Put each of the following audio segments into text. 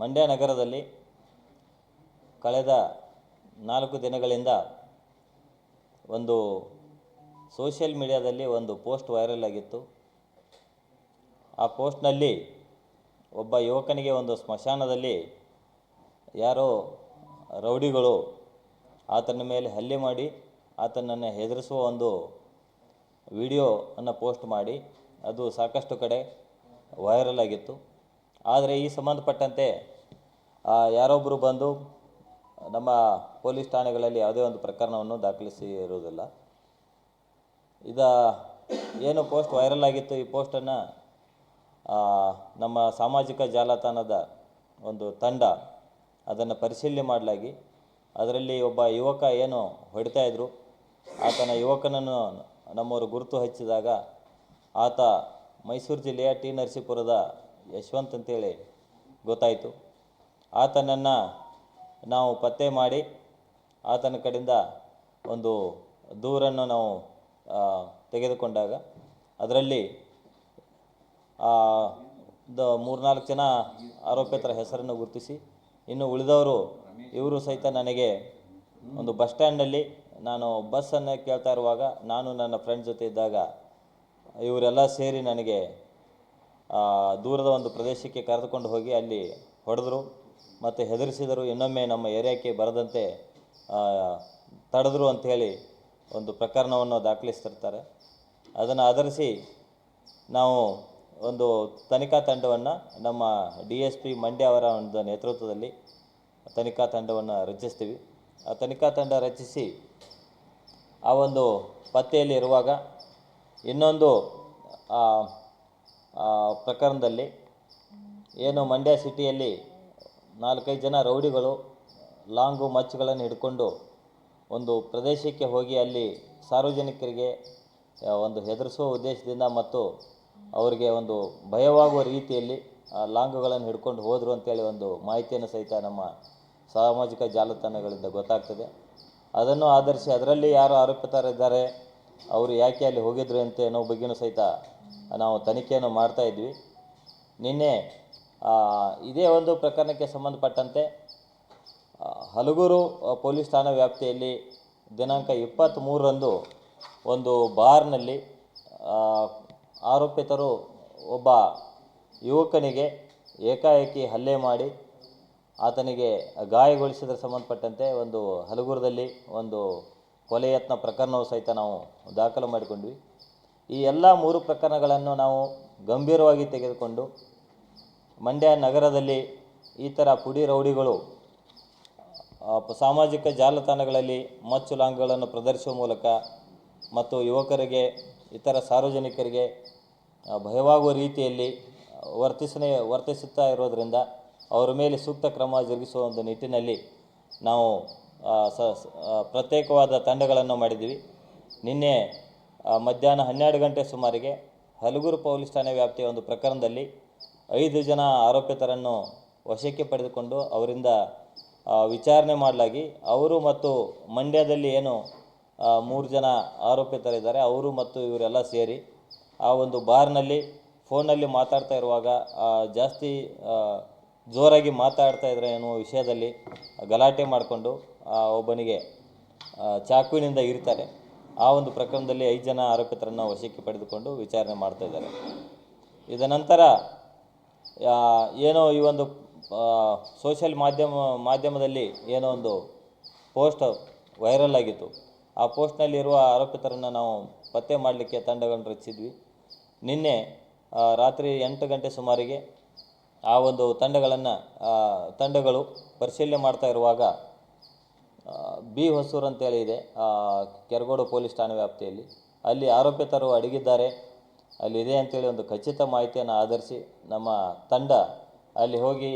ಮಂಡ್ಯ ನಗರದಲ್ಲಿ ಕಳೆದ ನಾಲ್ಕು ದಿನಗಳಿಂದ ಒಂದು ಸೋಷಿಯಲ್ ಮೀಡಿಯಾದಲ್ಲಿ ಒಂದು ಪೋಸ್ಟ್ ವೈರಲ್ ಆಗಿತ್ತು. ಆ ಪೋಸ್ಟ್ನಲ್ಲಿ ಒಬ್ಬ ಯುವಕನಿಗೆ ಒಂದು ಸ್ಮಶಾನದಲ್ಲಿ ಯಾರೋ ರೌಡಿಗಳು ಆತನ ಮೇಲೆ ಹಲ್ಲೆ ಮಾಡಿ ಆತನನ್ನು ಹೆದರಿಸುವ ಒಂದು ವಿಡಿಯೋ ಅನ್ನು ಪೋಸ್ಟ್ ಮಾಡಿ ಅದು ಸಾಕಷ್ಟು ಕಡೆ ವೈರಲ್ ಆಗಿತ್ತು. ಆದರೆ ಈ ಸಂಬಂಧಪಟ್ಟಂತೆ ಯಾರೊಬ್ಬರು ಬಂದು ನಮ್ಮ ಪೊಲೀಸ್ ಠಾಣೆಗಳಲ್ಲಿ ಯಾವುದೇ ಒಂದು ಪ್ರಕರಣವನ್ನು ದಾಖಲಿಸಿ ಇರುವುದಿಲ್ಲ ಇದ ಏನು ಪೋಸ್ಟ್ ವೈರಲ್ ಆಗಿತ್ತು, ಈ ಪೋಸ್ಟನ್ನು ನಮ್ಮ ಸಾಮಾಜಿಕ ಜಾಲತಾಣದ ಒಂದು ತಂಡ ಅದನ್ನು ಪರಿಶೀಲನೆ ಮಾಡಲಾಗಿ, ಅದರಲ್ಲಿ ಒಬ್ಬ ಯುವಕ ಏನು ಹೊಡಿತಾ ಇದ್ದರು ಆತನ ಯುವಕನನ್ನು ನಮ್ಮವರು ಗುರುತು ಹಚ್ಚಿದಾಗ ಆತ ಮೈಸೂರು ಜಿಲ್ಲೆಯ ಟಿ ನರಸೀಪುರದ ಯಶವಂತ್ ಅಂತೇಳಿ ಗೊತ್ತಾಯಿತು. ಆತನನ್ನು ನಾವು ಪತ್ತೆ ಮಾಡಿ ಆತನ ಕಡೆಯಿಂದ ಒಂದು ದೂರನ್ನು ನಾವು ತೆಗೆದುಕೊಂಡಾಗ ಅದರಲ್ಲಿ ದ ಮೂರ್ನಾಲ್ಕು ಜನ ಆರೋಪಿತರ ಹೆಸರನ್ನು ಗುರುತಿಸಿ, ಇನ್ನು ಉಳಿದವರು ಇವರು ಸಹಿತ ನನಗೆ ಒಂದು ಬಸ್ ಸ್ಟ್ಯಾಂಡಲ್ಲಿ ನಾನು ಬಸ್ಸನ್ನು ಕೇಳ್ತಾ ಇರುವಾಗ ನಾನು ನನ್ನ ಫ್ರೆಂಡ್ ಜೊತೆ ಇದ್ದಾಗ ಇವರೆಲ್ಲ ಸೇರಿ ನನಗೆ ದೂರದ ಒಂದು ಪ್ರದೇಶಕ್ಕೆ ಕರೆದುಕೊಂಡು ಹೋಗಿ ಅಲ್ಲಿ ಹೊಡೆದರು ಮತ್ತು ಹೆದರಿಸಿದರು. ಇನ್ನೊಮ್ಮೆ ನಮ್ಮ ಏರಿಯಾಕ್ಕೆ ಬರದಂತೆ ತಡೆದ್ರು ಅಂಥೇಳಿ ಒಂದು ಪ್ರಕರಣವನ್ನು ದಾಖಲಿಸ್ತಿರ್ತಾರೆ. ಅದನ್ನು ಆಧರಿಸಿ ನಾವು ಒಂದು ತನಿಖಾ ತಂಡವನ್ನು, ನಮ್ಮ ಡಿ ಎಸ್ ಪಿ ಮಂಡ್ಯ ಅವರ ಒಂದು ನೇತೃತ್ವದಲ್ಲಿ ತನಿಖಾ ತಂಡವನ್ನು ರಚಿಸ್ತೀವಿ. ಆ ತನಿಖಾ ತಂಡ ರಚಿಸಿ ಆ ಒಂದು ಪತ್ತೆಯಲ್ಲಿ ಇರುವಾಗ ಇನ್ನೊಂದು ಪ್ರಕರಣದಲ್ಲಿ ಏನು ಮಂಡ್ಯ ಸಿಟಿಯಲ್ಲಿ ನಾಲ್ಕೈದು ಜನ ರೌಡಿಗಳು ಲಾಂಗು ಮಚ್ಚುಗಳನ್ನು ಹಿಡ್ಕೊಂಡು ಒಂದು ಪ್ರದೇಶಕ್ಕೆ ಹೋಗಿ ಅಲ್ಲಿ ಸಾರ್ವಜನಿಕರಿಗೆ ಒಂದು ಹೆದರಿಸುವ ಉದ್ದೇಶದಿಂದ ಮತ್ತು ಅವರಿಗೆ ಒಂದು ಭಯವಾಗುವ ರೀತಿಯಲ್ಲಿ ಲಾಂಗುಗಳನ್ನು ಹಿಡ್ಕೊಂಡು ಹೋದರು ಅಂತೇಳಿ ಒಂದು ಮಾಹಿತಿಯನ್ನು ಸಹಿತ ನಮ್ಮ ಸಾಮಾಜಿಕ ಜಾಲತಾಣಗಳಿಂದ ಗೊತ್ತಾಗ್ತದೆ. ಅದನ್ನು ಆಧರಿಸಿ ಅದರಲ್ಲಿ ಯಾರು ಆರೋಪಿತರಿದ್ದಾರೆ ಅವರು ಯಾಕೆ ಅಲ್ಲಿ ಹೋಗಿದ್ರು ಅಂತ ಅನ್ನೋ ಬಗ್ಗೆನೂ ಸಹಿತ ನಾವು ತನಿಖೆಯನ್ನು ಮಾಡ್ತಾ ಇದ್ವಿ. ನಿನ್ನೆ ಇದೇ ಒಂದು ಪ್ರಕರಣಕ್ಕೆ ಸಂಬಂಧಪಟ್ಟಂತೆ ಹಲಗೂರು ಪೊಲೀಸ್ ಠಾಣಾ ವ್ಯಾಪ್ತಿಯಲ್ಲಿ ದಿನಾಂಕ ಇಪ್ಪತ್ತ್ಮೂರರಂದು ಒಂದು ಬಾರ್ನಲ್ಲಿ ಆರೋಪಿತರು ಒಬ್ಬ ಯುವಕನಿಗೆ ಏಕಾಏಕಿ ಹಲ್ಲೆ ಮಾಡಿ ಆತನಿಗೆ ಗಾಯಗೊಳಿಸಿದ ಸಂಬಂಧಪಟ್ಟಂತೆ ಒಂದು ಹಲಗೂರದಲ್ಲಿ ಒಂದು ಕೊಲೆ ಯತ್ನ ಪ್ರಕರಣವು ಸಹಿತ ನಾವು ದಾಖಲು ಮಾಡಿಕೊಂಡ್ವಿ. ಈ ಎಲ್ಲ ಮೂರು ಪ್ರಕರಣಗಳನ್ನು ನಾವು ಗಂಭೀರವಾಗಿ ತೆಗೆದುಕೊಂಡು ಮಂಡ್ಯ ನಗರದಲ್ಲಿ ಈ ಥರ ಪುಡಿ ರೌಡಿಗಳು ಸಾಮಾಜಿಕ ಜಾಲತಾಣಗಳಲ್ಲಿ ಮಚ್ಚು ಲಾಂಗ್ಗಳನ್ನು ಪ್ರದರ್ಶಿಸುವ ಮೂಲಕ ಮತ್ತು ಯುವಕರಿಗೆ, ಇತರ ಸಾರ್ವಜನಿಕರಿಗೆ ಭಯವಾಗುವ ರೀತಿಯಲ್ಲಿ ವರ್ತಿಸನೆ, ವರ್ತಿಸುತ್ತಾ ಇರೋದರಿಂದ ಅವರ ಮೇಲೆ ಸೂಕ್ತ ಕ್ರಮ ಜರುಗಿಸುವ ಒಂದು ನಿಟ್ಟಿನಲ್ಲಿ ನಾವು ಸ ಪ್ರತ್ಯೇಕವಾದ ತಂಡಗಳನ್ನು ಮಾಡಿದ್ದೀವಿ. ನಿನ್ನೆ ಮಧ್ಯಾಹ್ನ ಹನ್ನೆರಡು ಗಂಟೆ ಸುಮಾರಿಗೆ ಹಲಗೂರು ಪೊಲೀಸ್ ಠಾಣೆ ವ್ಯಾಪ್ತಿಯ ಒಂದು ಪ್ರಕರಣದಲ್ಲಿ ಐದು ಜನ ಆರೋಪಿತರನ್ನು ವಶಕ್ಕೆ ಪಡೆದುಕೊಂಡು ಅವರಿಂದ ವಿಚಾರಣೆ ಮಾಡಲಾಗಿ ಅವರು ಮತ್ತು ಮಂಡ್ಯದಲ್ಲಿ ಏನು ಮೂರು ಜನ ಆರೋಪಿತರಿದ್ದಾರೆ, ಅವರು ಮತ್ತು ಇವರೆಲ್ಲ ಸೇರಿ ಆ ಒಂದು ಬಾರ್ನಲ್ಲಿ ಫೋನಲ್ಲಿ ಮಾತಾಡ್ತಾ ಇರುವಾಗ ಜಾಸ್ತಿ ಜೋರಾಗಿ ಮಾತಾಡ್ತಾ ಇದ್ದಾರೆ ಎನ್ನುವ ವಿಷಯದಲ್ಲಿ ಗಲಾಟೆ ಮಾಡಿಕೊಂಡು ಒಬ್ಬನಿಗೆ ಚಾಕುವಿನಿಂದ ಇರ್ತಾರೆ. ಆ ಒಂದು ಪ್ರಕರಣದಲ್ಲಿ ಐದು ಜನ ಆರೋಪಿತರನ್ನು ವಶಕ್ಕೆ ಪಡೆದುಕೊಂಡು ವಿಚಾರಣೆ ಮಾಡ್ತಾ ಇದ್ದಾರೆ. ಇದನಂತರ ಏನೋ ಈ ಒಂದು ಸೋಷಿಯಲ್ ಮಾಧ್ಯಮ, ಮಾಧ್ಯಮದಲ್ಲಿ ಏನೋ ಒಂದು ಪೋಸ್ಟ್ ವೈರಲ್ ಆಗಿತ್ತು. ಆ ಪೋಸ್ಟ್ನಲ್ಲಿರುವ ಆರೋಪಿತರನ್ನು ನಾವು ಪತ್ತೆ ಮಾಡಲಿಕ್ಕೆ ತಂಡಗಳನ್ನು ರಚಿಸಿದ್ವಿ. ನಿನ್ನೆ ರಾತ್ರಿ ಎಂಟು ಗಂಟೆ ಸುಮಾರಿಗೆ ಆ ಒಂದು ತಂಡಗಳನ್ನು ತಂಡಗಳು ಪರಿಶೀಲನೆ ಮಾಡ್ತಾ ಇರುವಾಗ ಬಿ ಹೊಸೂರು ಅಂತೇಳಿ ಇದೆ ಕೆರಗೋಡು ಪೊಲೀಸ್ ಠಾಣೆ ವ್ಯಾಪ್ತಿಯಲ್ಲಿ. ಅಲ್ಲಿ ಆರೋಪಿತರು ಅಡಗಿದ್ದಾರೆ. ಅಲ್ಲಿ ಇದೆ ಅಂತೇಳಿ ಒಂದು ಖಚಿತ ಮಾಹಿತಿಯನ್ನು ಆಧರಿಸಿ ನಮ್ಮ ತಂಡ ಅಲ್ಲಿ ಹೋಗಿ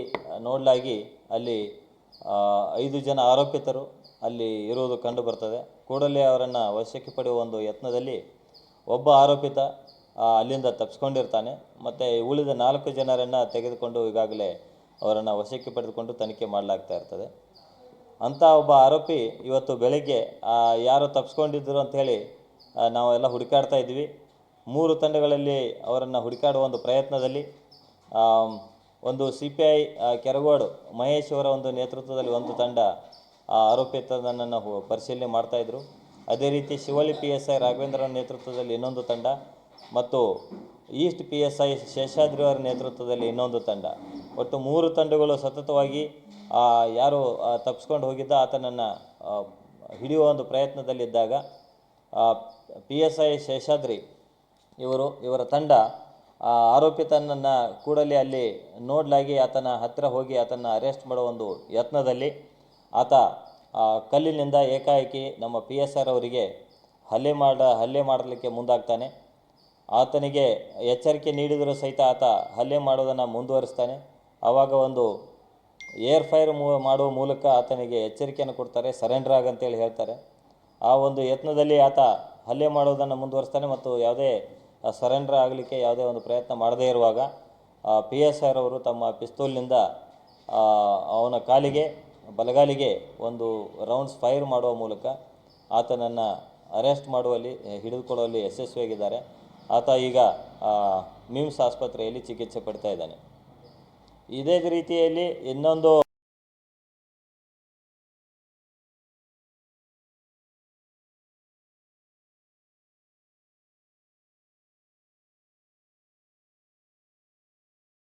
ನೋಡಲಾಗಿ ಅಲ್ಲಿ ಐದು ಜನ ಆರೋಪಿತರು ಅಲ್ಲಿ ಇರುವುದು ಕಂಡು ಬರ್ತದೆ. ಕೂಡಲೇ ಅವರನ್ನು ವಶಕ್ಕೆ ಪಡೆಯುವ ಒಂದು ಯತ್ನದಲ್ಲಿ ಒಬ್ಬ ಆರೋಪಿತ ಅಲ್ಲಿಂದ ತಪ್ಪಿಸ್ಕೊಂಡಿರ್ತಾನೆ ಮತ್ತು ಉಳಿದ ನಾಲ್ಕು ಜನರನ್ನು ತೆಗೆದುಕೊಂಡು ಈಗಾಗಲೇ ಅವರನ್ನು ವಶಕ್ಕೆ ಪಡೆದುಕೊಂಡು ತನಿಖೆ ಮಾಡಲಾಗ್ತಾ ಇರ್ತದೆ. ಅಂಥ ಒಬ್ಬ ಆರೋಪಿ ಇವತ್ತು ಬೆಳಗ್ಗೆ ಯಾರು ತಪ್ಪಿಸ್ಕೊಂಡಿದ್ದರು ಅಂಥೇಳಿ ನಾವೆಲ್ಲ ಹುಡುಕಾಡ್ತಾ ಇದ್ವಿ. ಮೂರು ತಂಡಗಳಲ್ಲಿ ಅವರನ್ನು ಹುಡುಕಾಡುವ ಒಂದು ಪ್ರಯತ್ನದಲ್ಲಿ ಒಂದು C P I Keragodu Mahesh ಅವರ ಒಂದು ನೇತೃತ್ವದಲ್ಲಿ ಒಂದು ತಂಡ, ಆ ಆರೋಪಿತನನ್ನು ಹೊ- ಪರಿಶೀಲನೆ ಮಾಡ್ತಾಯಿದ್ರು ಅದೇ ರೀತಿ Shivalli P S I Raghavendra ನೇತೃತ್ವದಲ್ಲಿ ಇನ್ನೊಂದು ತಂಡ ಮತ್ತು east P S I Sheshadri ಅವರ ನೇತೃತ್ವದಲ್ಲಿ ಇನ್ನೊಂದು ತಂಡ. ಒಟ್ಟು ಮೂರು ತಂಡಗಳು ಸತತವಾಗಿ ಯಾರು ತಪ್ಪಿಸ್ಕೊಂಡು ಹೋಗಿದ್ದ ಆತನನ್ನು ಹಿಡಿಯುವ ಒಂದು ಪ್ರಯತ್ನದಲ್ಲಿದ್ದಾಗ ಪಿ ಎಸ್ ಐ ಶೇಷಾದ್ರಿ ಇವರು, ಇವರ ತಂಡ ಆರೋಪಿತನನ್ನು ಕೂಡಲೇ ಅಲ್ಲಿ ನೋಡಲಾಗಿ ಆತನ ಹತ್ತಿರ ಹೋಗಿ ಆತನ ಅರೆಸ್ಟ್ ಮಾಡೋ ಒಂದು ಯತ್ನದಲ್ಲಿ ಆತ ಕಲ್ಲಿನಿಂದ ಏಕಾಏಕಿ ನಮ್ಮ ಪಿ ಎಸ್ ಆರ್ ಅವರಿಗೆ ಹಲ್ಲೆ ಮಾಡ, ಹಲ್ಲೆ ಮಾಡಲಿಕ್ಕೆ ಮುಂದಾಗ್ತಾನೆ. ಆತನಿಗೆ ಎಚ್ಚರಿಕೆ ನೀಡಿದರೂ ಸಹಿತ ಆತ ಹಲ್ಲೆ ಮಾಡೋದನ್ನು ಮುಂದುವರಿಸ್ತಾನೆ. ಆವಾಗ ಒಂದು ಏರ್ ಫೈರ್ ಮೂ, ಮಾಡುವ ಮೂಲಕ ಆತನಿಗೆ ಎಚ್ಚರಿಕೆಯನ್ನು ಕೊಡ್ತಾರೆ, ಸರೆಂಡರ್ ಆಗಂತೇಳಿ ಹೇಳ್ತಾರೆ. ಆ ಒಂದು ಯತ್ನದಲ್ಲಿ ಆತ ಹಲ್ಲೆ ಮಾಡೋದನ್ನು ಮುಂದುವರಿಸ್ತಾನೆ ಮತ್ತು ಯಾವುದೇ ಸರೆಂಡರ್ ಆಗಲಿಕ್ಕೆ ಯಾವುದೇ ಒಂದು ಪ್ರಯತ್ನ ಮಾಡದೇ ಇರುವಾಗ ಪಿ ಎಸ್ ಆರ್ ಅವರು ತಮ್ಮ ಪಿಸ್ತೂಲ್ನಿಂದ ಅವನ ಕಾಲಿಗೆ, ಬಲಗಾಲಿಗೆ ಒಂದು ರೌಂಡ್ಸ್ ಫೈರ್ ಮಾಡುವ ಮೂಲಕ ಆತನನ್ನು ಅರೆಸ್ಟ್ ಮಾಡುವಲ್ಲಿ, ಹಿಡಿದುಕೊಳ್ಳುವಲ್ಲಿ ಯಶಸ್ವಿಯಾಗಿದ್ದಾರೆ. ಆತ ಈಗ ಮಿಮ್ಸ್ ಆಸ್ಪತ್ರೆಯಲ್ಲಿ ಚಿಕಿತ್ಸೆ ಪಡ್ತಾ ಇದ್ದಾನೆ. ಇದೇ ರೀತಿಯಲ್ಲಿ ಇನ್ನೊಂದು